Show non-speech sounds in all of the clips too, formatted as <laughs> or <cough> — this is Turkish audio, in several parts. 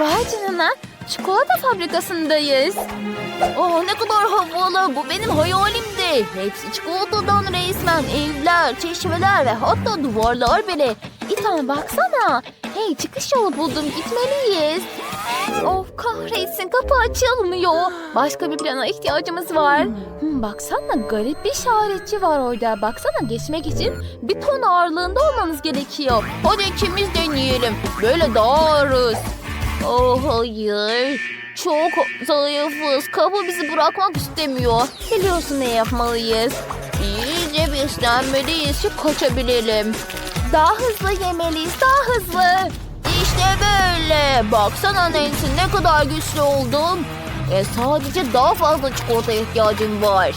Vay canına. Çikolata fabrikasındayız. Oh ne kadar havalı. Bu benim hayalimdi. Hepsi çikolatadan resmen. Evler, çeşmeler ve hatta duvarlar bile. İtan baksana. Hey çıkış yolu buldum. Gitmeliyiz. Of kahretsin kapı açılmıyor. Başka bir plana ihtiyacımız var. Hmm, baksana garip bir işaretçi var orada. Baksana geçmek için bir ton ağırlığında olmanız gerekiyor. Hadi ikimiz deneyelim. Böyle daha ağırız. Oh hayır. Çok zayıfız. Kapı bizi bırakmak istemiyor. Biliyorsun ne yapmalıyız. İyice beslenmeliyiz ki kaçabilelim. Daha hızlı yemeliyiz, daha hızlı. İşte böyle. Baksana Nancy ne kadar güçlü oldum. E, sadece daha fazla çikolata ihtiyacım var.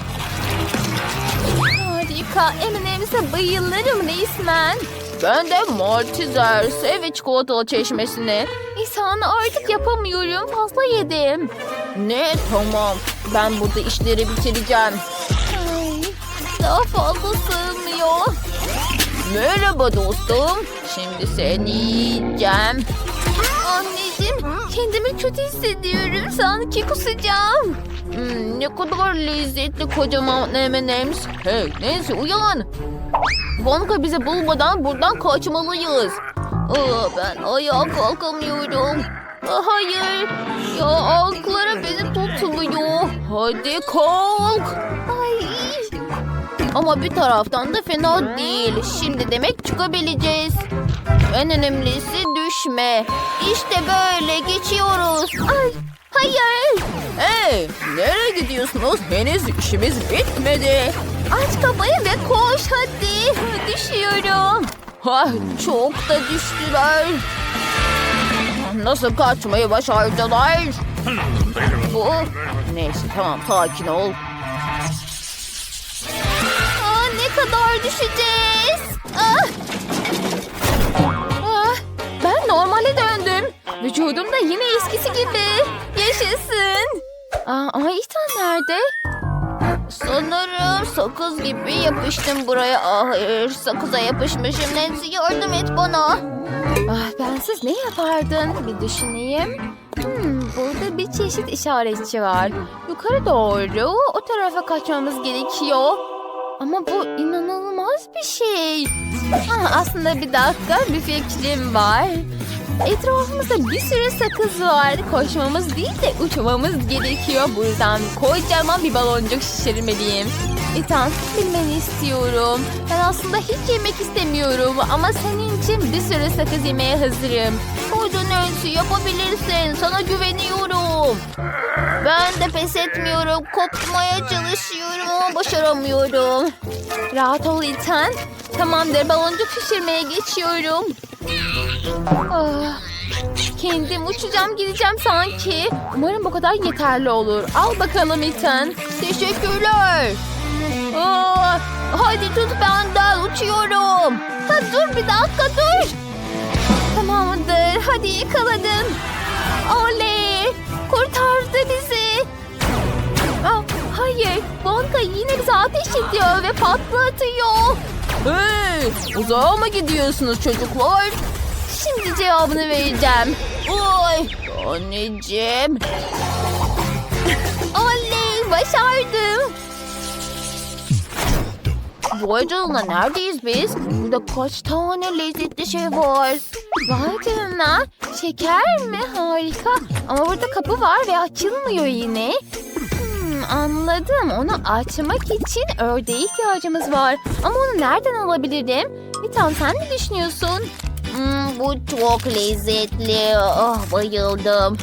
Harika. M&M's'e bayılırım resmen. Ben de Malteser'se ve çikolatalı çeşmesini. İhsan artık yapamıyorum. Fazla yedim. Ne? Tamam. Ben burada işleri bitireceğim. Ay, daha fazla sığmıyor. Merhaba dostum. Şimdi seni yiyeceğim. Anneciğim kendimi kötü hissediyorum. Sanki kusacağım. Hmm, ne kadar lezzetli kocaman M&M's. Hey Nancy uyan. Banka bizi bulmadan buradan kaçmalıyız. Aa, ben ayağa kalkamıyorum. Aa, hayır. Ya ayaklara beni tutmuyor. Hadi kalk. Ay. Ama bir taraftan da fena değil. Şimdi demek çıkabileceğiz. En önemlisi düşme. İşte böyle geçiyoruz. Ay, hayır. Hey, nereye gidiyorsunuz? Henüz işimiz bitmedi. Aç kafayı ve koş hadi. Düşüyorum. Ha, çok da düştüler. Nasıl kaçmayı başardılar? Bu neyse tamam sakin ol. Aa, ne kadar düşeceğiz? Ah! Ah, ben normale döndüm. Vücudum da yine eskisi gibi. Yaşasın. Aa, Aytan nerede? Sanırım sakız gibi yapıştım buraya. Ah, hayır, sakıza yapışmışım. Nancy yardım et bana. Ah, bensiz ne yapardın? Bir düşüneyim. Hmm, burada bir çeşit işaretçi var. Yukarı doğru o tarafa kaçmamız gerekiyor. Ama bu inanılmaz bir şey. Ha, aslında bir dakika bir fikrim var. Etrafımızda bir sürü sakız var. Koşmamız değil de uçmamız gerekiyor. Bu yüzden kocaman bir baloncuk şişirmeliyim. İtan bilmeni istiyorum. Ben aslında hiç yemek istemiyorum. Ama senin için bir sürü sakız yemeye hazırım. Hadi Nancy yapabilirsin. Sana güveniyorum. Ben de pes etmiyorum. Kopmaya çalışıyorum ama başaramıyorum. Rahat ol İlten. Tamamdır baloncuk şişirmeye geçiyorum. Ah, kendim uçacağım gideceğim sanki. Umarım bu kadar yeterli olur. Al bakalım İlten. Teşekkürler. Aa, hadi tut benden uçuyorum. Ha, dur bir dakika dur. Tamamdır hadi yakaladın. Oley kurtardı bizi. Aa, hayır banka yine bize ateş ediyor ve patlatıyor. Hey uzağa mı gidiyorsunuz çocuklar? Şimdi cevabını vereceğim. Oy anneciğim. Oley başardım. Vay canına neredeyiz biz? Burada kaç tane lezzetli şey var. Vay canına şeker mi? Harika. Ama burada kapı var ve açılmıyor yine. Hmm, anladım. Onu açmak için ördeğe ihtiyacımız var. Ama onu nereden alabilirim? Nitan sen ne düşünüyorsun? Hmm, bu çok lezzetli. Ah bayıldım.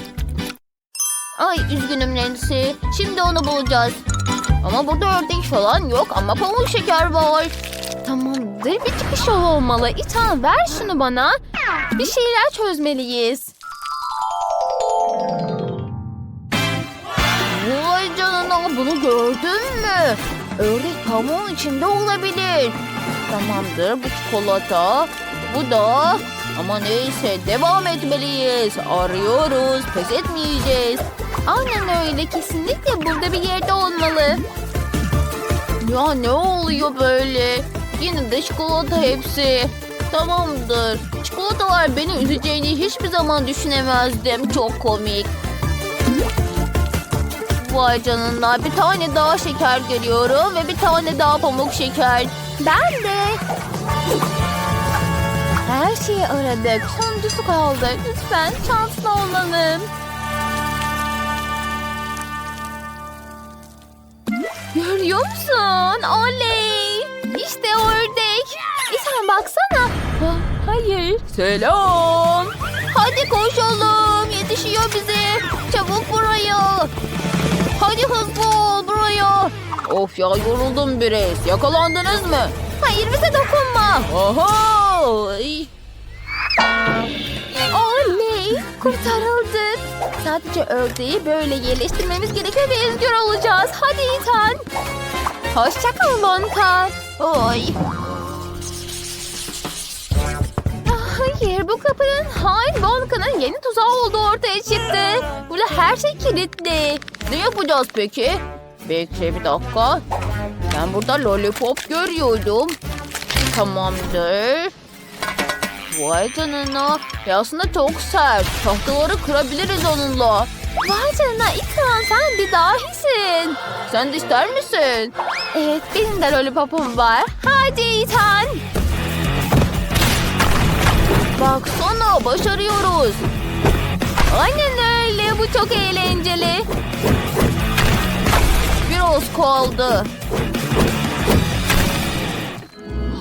Ay üzgünüm Nancy. Şimdi onu bulacağız. Ama burada ördek falan yok ama pamuk şeker var. Tamamdır bir çıkış yolu olmalı. İtan ver şunu bana. Bir şeyler çözmeliyiz. Vay canına bunu gördün mü? Ördek pamuğun içinde olabilir. Tamamdır bu çikolata. Bu da. Ama neyse devam etmeliyiz. Arıyoruz. Pes etmeyeceğiz. Aynen öyle. Kesinlikle burada bir yerde olmalı. Ya ne oluyor böyle? Yine de çikolata hepsi. Tamamdır. Çikolatalar beni üzeceğini hiçbir zaman düşünemezdim. Çok komik. Vay canına bir tane daha şeker görüyorum ve bir tane daha pamuk şeker. Ben de. Her şeyi aradık. Sonuncusu kaldı. Lütfen şanslı olalım. Görüyor musun? Oley! İşte ördek. İnsan baksana. Ha, hayır. Selam. Hadi koşalım. Yetişiyor bize. Çabuk buraya. Hadi hızlı ol buraya. Of ya yoruldum biraz. Yakalandınız mı? Hayır bize dokunma. Ay. Oley! Kurtarıldık. Sadece ördeği böyle yerleştirmemiz gerekiyor ve özgür olacağız. Hadi Ethan. Hoşça kal Monta. Oy. Ah, Hayır bu kapının hain Bonka'nın yeni tuzağı olduğu ortaya çıktı. Burada her şey kilitli. Ne yapacağız peki? Bekle bir dakika. Ben burada lollipop görüyordum. Tamamdır. Vay canına. Ya aslında çok sert. Tahtaları kırabiliriz onunla. Vay canına İkram sen bir dahisin. Sen de ister misin? Evet benim de lollipopum var. Hadi İtan. Baksana başarıyoruz. Aynen öyle bu çok eğlenceli. Biraz kaldı.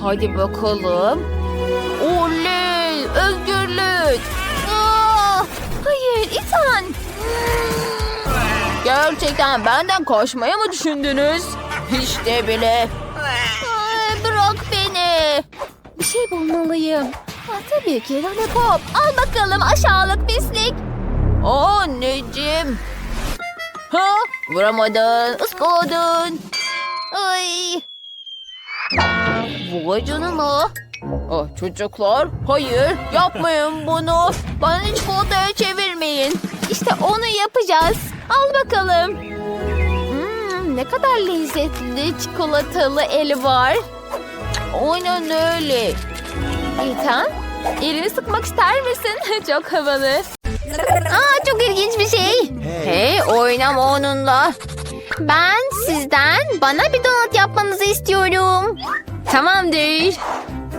Hadi bakalım. Oley! Özgürlük! Aa, hayır, İtan! Gerçekten benden kaçmaya mı düşündünüz? Hiç de bile. Ay, bırak beni. Bir şey bulmalıyım. Ha, tabii ki lollipop. Al bakalım aşağılık pislik. Anneciğim. Ha? Vuramadın, ıskaladın. Ay. Vay canına. Ah, çocuklar, hayır yapmayın bunu. Bana çikolataya çevirmeyin. İşte onu yapacağız. Al bakalım. Hmm, ne kadar lezzetli çikolatalı el var. Aynen öyle. Ethan, elini sıkmak ister misin? <laughs> Çok havalı. Aa, çok ilginç bir şey. Hey, oynama onunla. Ben sizden bana bir donut yapmanızı istiyorum. Tamamdır.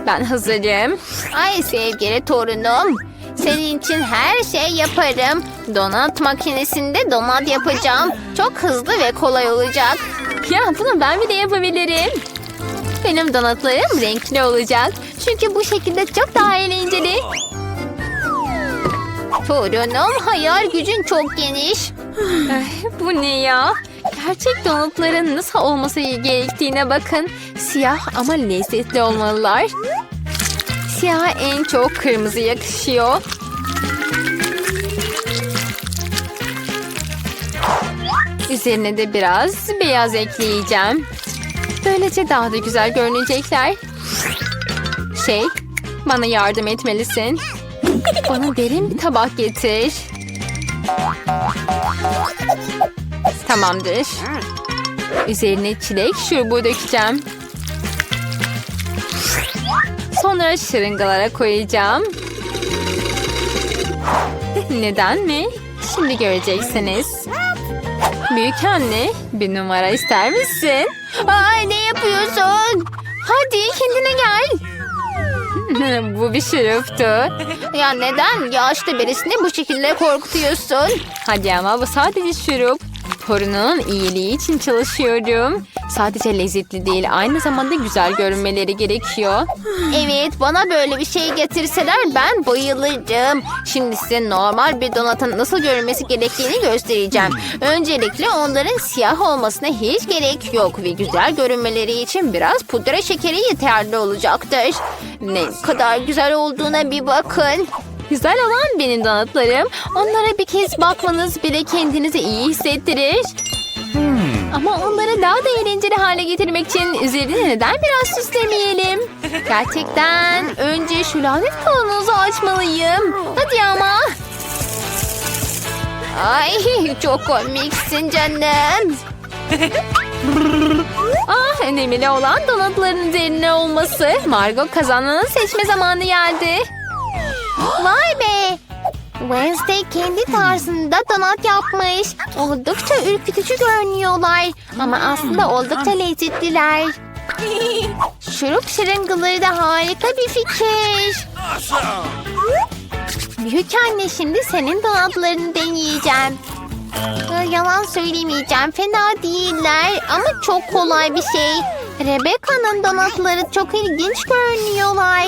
Ben hazırım. Ay sevgili torunum. Senin için her şey yaparım. Donat makinesinde donat yapacağım. Çok hızlı ve kolay olacak. Ya bunu ben bile yapabilirim. Benim donatlarım renkli olacak. Çünkü bu şekilde çok daha eğlenceli. Torunum hayal gücün çok geniş. Ay, bu ne ya? Gerçek donutların nasıl olması gerektiğine bakın. Siyah ama lezzetli olmalılar. Siyah en çok kırmızı yakışıyor. Üzerine de biraz beyaz ekleyeceğim. Böylece daha da güzel görünecekler. Şey, bana yardım etmelisin. Bana derin bir tabak getir. Tamamdır. Üzerine çilek şurubu dökeceğim. Sonra şırıngalara koyacağım. Neden mi? Şimdi göreceksiniz. Büyük anne, bir numara ister misin? Ay ne yapıyorsun? Hadi kendine gel. <laughs> bu bir şuruptu. Ya neden yaşlı birisini bu şekilde korkutuyorsun? Hadi ama bu sadece şurup. Torunun iyiliği için çalışıyorum. Sadece lezzetli değil, aynı zamanda güzel görünmeleri gerekiyor. Evet, bana böyle bir şey getirseler ben bayılırım. Şimdi size normal bir donatın nasıl görünmesi gerektiğini göstereceğim. Öncelikle onların siyah olmasına hiç gerek yok ve güzel görünmeleri için biraz pudra şekeri yeterli olacaktır. Ne kadar güzel olduğuna bir bakın. Güzel olan benim donatlarım. Onlara bir kez bakmanız bile kendinizi iyi hissettirir. Ama onları daha da eğlenceli hale getirmek için üzerine neden biraz süslemeyelim? Gerçekten önce şu lanet kavanozu açmalıyım. Hadi ama. Ay çok komiksin canım. <laughs> Ah önemli olan donatların üzerine olması. Margot kazananı seçme zamanı geldi. Vay be! Wednesday kendi tarzında donat yapmış. Oldukça ürkütücü görünüyorlar. Ama aslında oldukça lezzetliler. Şurup şırıngaları da harika bir fikir. Büyük anne şimdi senin donatlarını deneyeceğim. Yalan söylemeyeceğim. Fena değiller ama çok kolay bir şey. Rebecca'nın donatları çok ilginç görünüyorlar.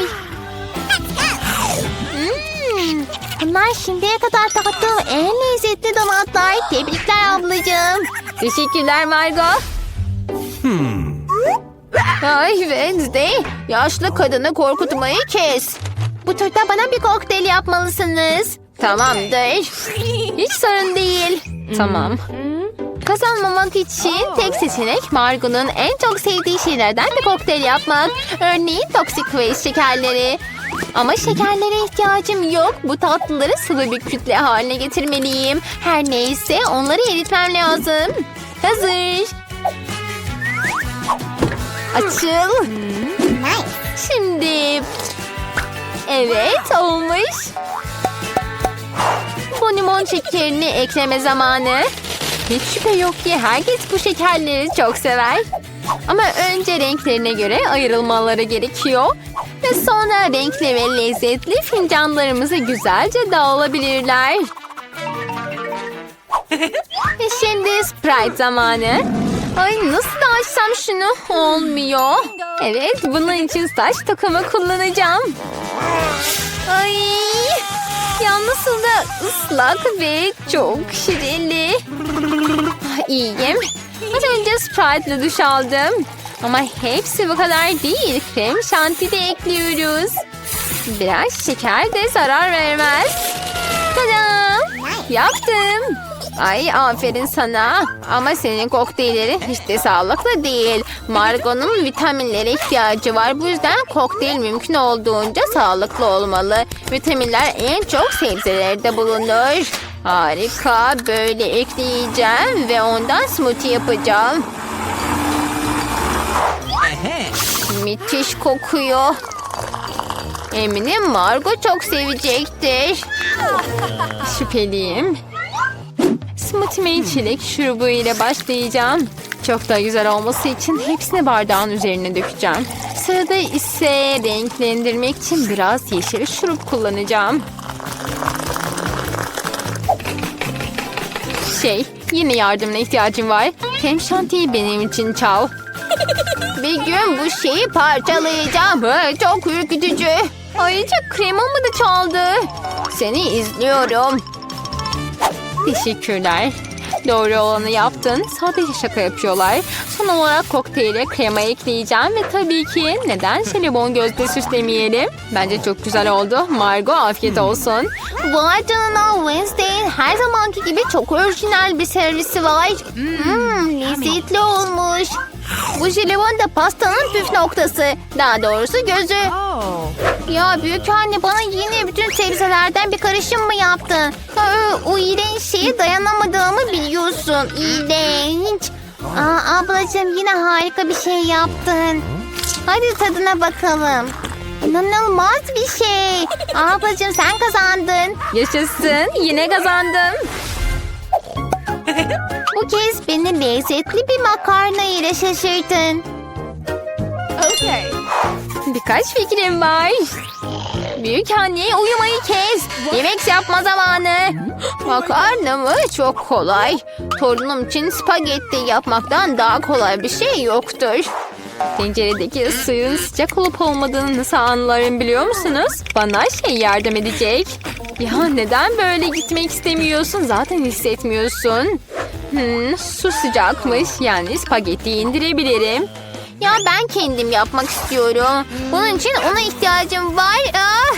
Hmm, bunlar şimdiye kadar tattığım en lezzetli donatlar. Tebrikler ablacığım. Teşekkürler Margot. Ay Wednesday, yaşlı kadını korkutmayı kes. Bu turda bana bir kokteyl yapmalısınız. Tamamdır. Hiç sorun değil. Tamam. Kazanmamak için tek seçenek Margot'un en çok sevdiği şeylerden bir kokteyl yapmak. Örneğin Toxic Waste şekerleri. Ama şekerlere ihtiyacım yok. Bu tatlıları sıvı bir kütle haline getirmeliyim. Her neyse onları eritmem lazım. Hazır. Açıl. Şimdi evet olmuş. Bu limon şekerini ekleme zamanı. Hiç şüphe yok ki herkes bu şekerleri çok sever. Ama önce renklerine göre ayrılmaları gerekiyor. Ve sonra renkli ve lezzetli fincanlarımızı güzelce dağılabilirler. <laughs> Ve şimdi Sprite zamanı. Ay nasıl açsam şunu? Olmuyor. Evet bunun için saç takımı kullanacağım. Ay ya nasıl da ıslak ve çok şirinli. Ah, İyiyim. Az önce Sprite ile duş aldım. Ama hepsi bu kadar değil. Krem şanti de ekliyoruz. Biraz şeker de zarar vermez. Tada! Yaptım. Ay aferin sana. Ama senin kokteylleri hiç de sağlıklı değil. Margot'un vitaminlere ihtiyacı var. Bu yüzden kokteyl mümkün olduğunca sağlıklı olmalı. Vitaminler en çok sebzelerde bulunur. Harika. Böyle ekleyeceğim ve ondan smoothie yapacağım. Müthiş kokuyor. Eminim Margot çok sevecektir. Şüpheliyim. Smoothie'me çilek şurubu ile başlayacağım. Çok da güzel olması için hepsini bardağın üzerine dökeceğim. Sırada ise renklendirmek için biraz yeşil şurup kullanacağım. Şey, yine yardımına ihtiyacım var. Krem şantiyi benim için çal. Bir gün bu şeyi parçalayacağım. Çok ürkütücü. Ayrıca kremamı da çaldı. Seni izliyorum. Teşekkürler. Doğru olanı yaptın. Sadece şaka yapıyorlar. Son olarak kokteyle krema ekleyeceğim ve tabii ki neden jelibon gözde süslemeyelim? Bence çok güzel oldu. Margot afiyet olsun. Vay canına Wednesday'in her zamanki gibi çok orijinal bir servisi var. Hmm, lezzetli olmuş. Bu jelibon da pastanın püf noktası. Daha doğrusu gözü. Ya büyük anne bana yine bütün sebzelerden bir karışım mı yaptın? Ha, o iğrenç şeye dayanamadığımı biliyorsun. İğrenç. Aa, ablacığım yine harika bir şey yaptın. Hadi tadına bakalım. İnanılmaz bir şey. Ablacığım sen kazandın. Yaşasın. Yine kazandım. <laughs> Bu kez beni lezzetli bir makarna ile şaşırtın. Birkaç fikrim var. Büyük anne uyumayı kes. Yemek yapma zamanı. Makarna mı? Çok kolay. Torunum için spagetti yapmaktan daha kolay bir şey yoktur. Tenceredeki suyun sıcak olup olmadığını nasıl anlarım biliyor musunuz? Bana şey yardım edecek. Ya neden böyle gitmek istemiyorsun? Zaten hissetmiyorsun. Hmm, su sıcakmış. Yani spagetti indirebilirim. Ya ben kendim yapmak istiyorum. Bunun için ona ihtiyacım var. Ah!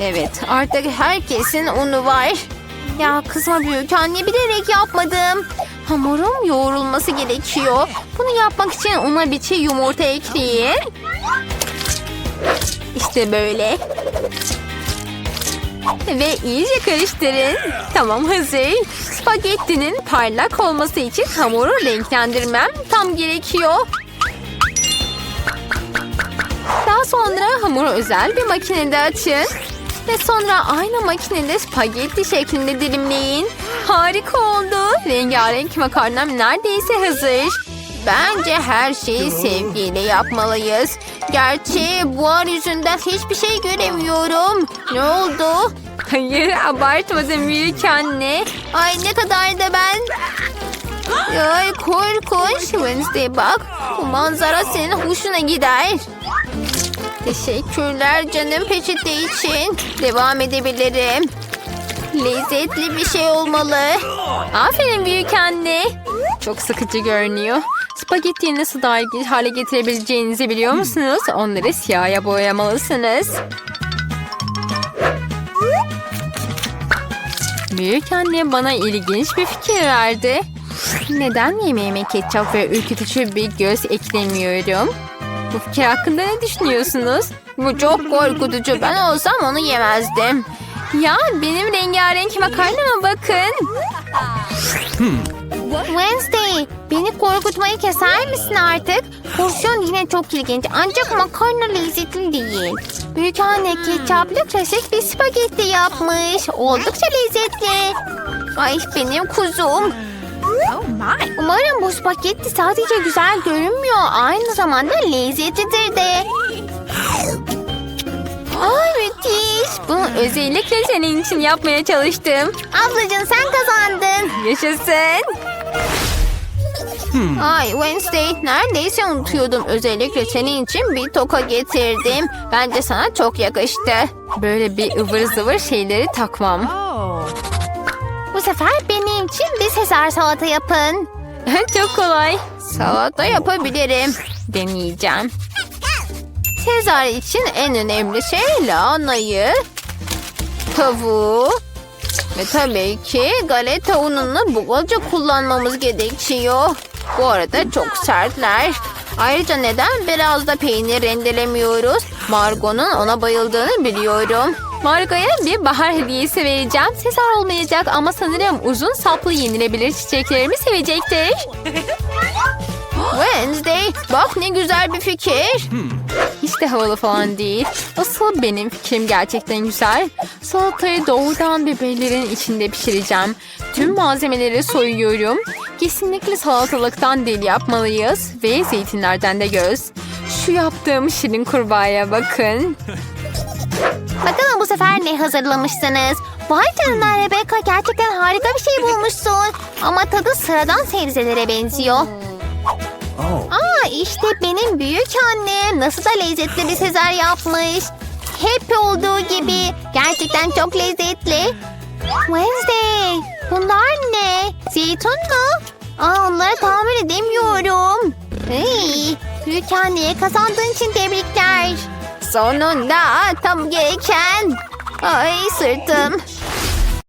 Evet artık herkesin unu var. Ya kızma büyük anne bilerek yapmadım. Hamurum yoğrulması gerekiyor. Bunu yapmak için una bir çiğ yumurta ekleyin. İşte böyle. Ve iyice karıştırın. Tamam hazır. Spagettinin parlak olması için hamuru renklendirmem tam gerekiyor. Daha sonra hamuru özel bir makinede açın. Ve sonra aynı makinede spagetti şeklinde dilimleyin. Harika oldu. Rengarenk makarnam neredeyse hazır. Bence her şeyi sevgiyle yapmalıyız. Gerçi buhar yüzünden hiçbir şey göremiyorum. Ne oldu? Hayır abartmadım büyük anne. Ay ne kadar da ben. Ay korkunç. Wednesday bak. Bu manzara senin hoşuna gider. Teşekkürler canım peçete için. Devam edebilirim. Lezzetli bir şey olmalı. Aferin büyük anne. Çok sıkıcı görünüyor. Spagettiyi nasıl daha ilginç hale getirebileceğinizi biliyor musunuz? Onları siyaha boyamalısınız. Büyük anne bana ilginç bir fikir verdi. Neden yemeğime ketçap ve ürkütücü bir göz eklemiyorum? Bu fikir hakkında ne düşünüyorsunuz? Bu çok korkutucu. Ben olsam onu yemezdim. Ya benim rengarenk makarnama bakın. Wednesday, beni korkutmayı keser misin artık? Porsiyon yine çok ilginç ancak makarna lezzetli değil. Büyük anne ketçaplı klasik bir spagetti yapmış. Oldukça lezzetli. Ay benim kuzum. Umarım bu spagetti sadece güzel görünmüyor. Aynı zamanda lezzetlidir de. Ay müthiş. Bunu özellikle senin için yapmaya çalıştım. Ablacığım sen kazandın. Yaşasın. Ay Wednesday neredeyse unutuyordum. Özellikle senin için bir toka getirdim. Bence sana çok yakıştı. Böyle bir ıvır zıvır şeyleri takmam. Bu sefer benim için bir sezar salata yapın. <laughs> çok kolay. Salata yapabilirim. Deneyeceğim. Sezar için en önemli şey lahanayı, tavuğu ve tabii ki galeta ununu bolca kullanmamız gerekiyor. Bu arada çok sertler. Ayrıca neden biraz da peynir rendelemiyoruz? Margot'un ona bayıldığını biliyorum. Margot'a bir bahar hediyesi vereceğim. Sezar olmayacak ama sanırım uzun saplı yenilebilir çiçeklerimi sevecektir. <laughs> Wednesday, bak ne güzel bir fikir. Hiç de havalı falan değil. Asıl benim fikrim gerçekten güzel. Salatayı doğrudan biberlerin içinde pişireceğim. Tüm malzemeleri soyuyorum. Kesinlikle salatalıktan dil yapmalıyız. Ve zeytinlerden de göz. Şu yaptığım şirin kurbağaya bakın. Bakalım bu sefer ne hazırlamışsınız? Vay canına Rebecca gerçekten harika bir şey bulmuşsun. Ama tadı sıradan sebzelere benziyor. Aa işte benim büyük annem nasıl da lezzetli bir sezar yapmış. Hep olduğu gibi gerçekten çok lezzetli. Wednesday bunlar ne? Zeytin mu? Aa onları tahmin edemiyorum. Hey, büyük anneye kazandığın için tebrikler. Sonunda tam gereken. Ay sırtım.